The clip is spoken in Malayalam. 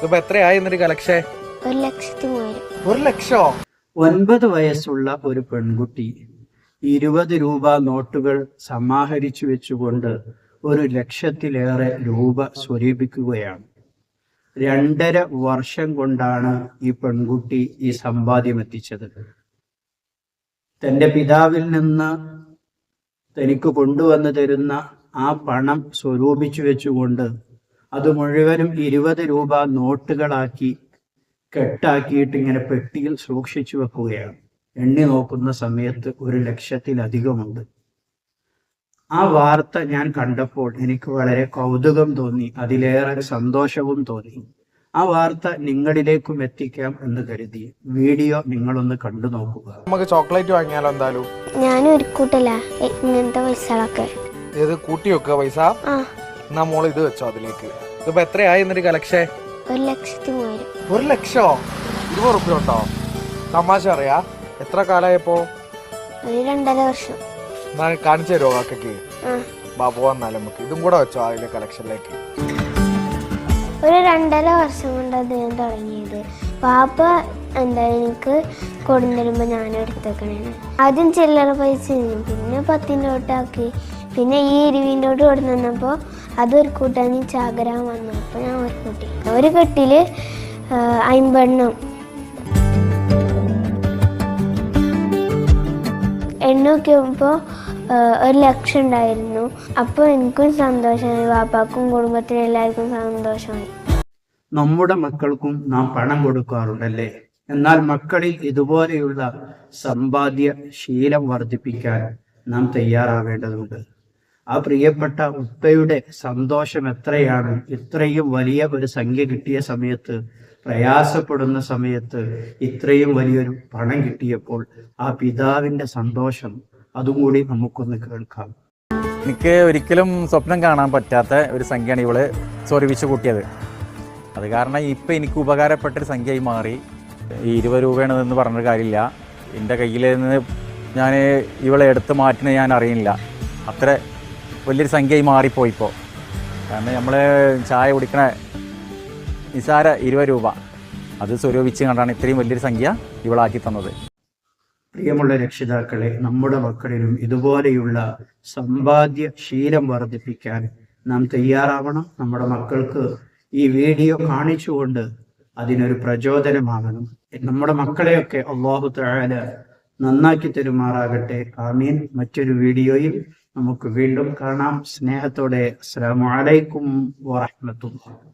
ഇതിപ്പോ എത്രയായി ഒരു ലക്ഷത്തി മൂവായിരം. ഒരു ലക്ഷോ? ഒൻപത് വയസ്സുള്ള ഒരു പെൺകുട്ടി ഇരുപത് രൂപ നോട്ടുകൾ സമാഹരിച്ചു വെച്ചുകൊണ്ട് ഒരു ലക്ഷത്തിലേറെ രൂപ സ്വരൂപിക്കുകയാണ്. രണ്ടര വർഷം കൊണ്ടാണ് ഈ പെൺകുട്ടി ഈ സമ്പാദ്യം എത്തിച്ചത്. തന്റെ പിതാവിൽ നിന്ന് തനിക്ക് കൊണ്ടുവന്നു തരുന്ന ആ പണം സ്വരൂപിച്ചു വെച്ചുകൊണ്ട് അത് മുഴുവനും ഇരുപത് രൂപ നോട്ടുകളാക്കി കെട്ടാക്കിയിട്ട് ഇങ്ങനെ പെട്ടിയിൽ സൂക്ഷിച്ചു വെക്കുകയാണ്. എണ്ണി നോക്കുന്ന സമയത്ത് ഒരു ലക്ഷത്തിലധികമുണ്ട്. ആ വാർത്ത ഞാൻ കണ്ടപ്പോൾ എനിക്ക് വളരെ കൗതുകം തോന്നി അതിലേറെ സന്തോഷവും തോന്നി. ആ വാർത്ത നിങ്ങളിലേക്കും എത്തിക്കാം എന്ന് കരുതി. വീഡിയോ നിങ്ങളൊന്ന് കണ്ടു നോക്കുക. നമുക്ക് ചോക്ലേറ്റ് വാങ്ങിയാലോ എന്തായാലും? ഞാനും ഒരു കൂട്ടല്ല ഇങ്ങനത്തെ പൈസകളൊക്കെ. ഇത് കൂട്ടി വെക്കുക പൈസ? ആ. എന്നാ മോൾ ഇത് വെച്ചോ അതിലേക്ക്. ഇതിപ്പോ എത്രയായി എന്നൊരു കലക്ഷൻ ഒരു ലക്ഷത്തി മൂവായിരം. ഒരു ലക്ഷോ? ഇരുപത് റുപ്യ ഉണ്ടോ? തമാശ അറിയാ എത്ര കാലായപ്പോ? ഒരു രണ്ടര വർഷം. എന്നാ കാണിച്ചു തരുമോ കാക്കയ്ക്ക്? ആ. ബാബു വന്നാലും നമുക്ക്. ഇതും കൂടെ വെച്ചോ അതിലെ കളക്ഷനിലേക്ക് ഒരു രണ്ടര വർഷം കൊണ്ട് അത് ഞാൻ തുടങ്ങിയത്. പാപ്പ എന്താ എനിക്ക് കൊടുന്നിരുമ്പോൾ ഞാൻ എടുത്തേക്കണേന് ആദ്യം ചില്ലറ പൈസ പിന്നെ പത്തിന്റെ തൊട്ടാക്കി പിന്നെ ഈ ഇരുവിന്റെ തൊട്ട് കൊടുന്ന് അതൊരു കൂട്ടാൻ ചാകരാൻ വന്നു. അപ്പോൾ ഞാൻ ഒരു കൂട്ടി. ഒരു കെട്ടിൽ അമ്പെണ്ണം. എണ്ണൊക്കെ ആകുമ്പോൾ ഒരു ലക്ഷം ഉണ്ടായിരുന്നു. അപ്പോൾ എനിക്കും സന്തോഷമായി. വാപ്പാക്കും കുടുംബത്തിനും എല്ലാവർക്കും സന്തോഷമായി. നമ്മുടെ മക്കൾക്കും നാം പണം കൊടുക്കാറുണ്ടല്ലേ? എന്നാൽ മക്കളിൽ ഇതുപോലെയുള്ള സമ്പാദ്യ ശീലം വർദ്ധിപ്പിക്കാൻ നാം തയ്യാറാവേണ്ടതുണ്ട്. ആ പ്രിയപ്പെട്ട ഉപ്പയുടെ സന്തോഷം എത്രയാണ്? ഇത്രയും വലിയ ഒരു സംഖ്യ കിട്ടിയ സമയത്ത് പ്രയാസപ്പെടുന്ന സമയത്ത് ഇത്രയും വലിയൊരു പണം കിട്ടിയപ്പോൾ ആ പിതാവിന്റെ സന്തോഷം അതും കൂടി നമുക്കൊന്ന് കേൾക്കാം. എനിക്ക് ഒരിക്കലും സ്വപ്നം കാണാൻ പറ്റാത്ത ഒരു സംഖ്യയാണ് ഇവൾ ചൊറിവിച്ച് കൂട്ടിയത്. അത് കാരണം ഇപ്പം എനിക്ക് ഉപകാരപ്പെട്ടൊരു സംഖ്യയായി മാറി. ഈ ഇരുപത് രൂപയാണ് എന്ന് പറഞ്ഞൊരു കാര്യമില്ല. എന്റെ കയ്യിൽ നിന്ന് ഞാൻ ഇവളെ എടുത്ത് മാറ്റുന്നത് ഞാൻ അറിയില്ല അത്ര വലിയൊരു സംഖ്യയായി മാറിപ്പോയി ഇപ്പോൾ കാരണം നമ്മൾ ചായ കുടിക്കണ നിസാര ഇരുപത് രൂപ. അത് സ്വരൂപിച്ച് കണ്ടാണ് ഇത്രയും വലിയൊരു സംഖ്യ ഇവളാക്കി തന്നത്. പ്രിയമുള്ള രക്ഷിതാക്കളെ നമ്മുടെ മക്കളിലും ഇതുപോലെയുള്ള സമ്പാദ്യ ശീലം വർദ്ധിപ്പിക്കാൻ നാം തയ്യാറാവണം. നമ്മുടെ മക്കൾക്ക് ഈ വീഡിയോ കാണിച്ചുകൊണ്ട് അതിനൊരു പ്രചോദനമാകണം നമ്മുടെ മക്കളെയൊക്കെ അള്ളാഹു തആല നന്നാക്കി തരുമാറാകട്ടെ. ആമീൻ. മറ്റൊരു വീഡിയോയിൽ നമുക്ക് വീണ്ടും കാണാം. സ്നേഹത്തോടെ. അസ്സലാമു അലൈക്കും വറഹ്മത്തുള്ളാഹി.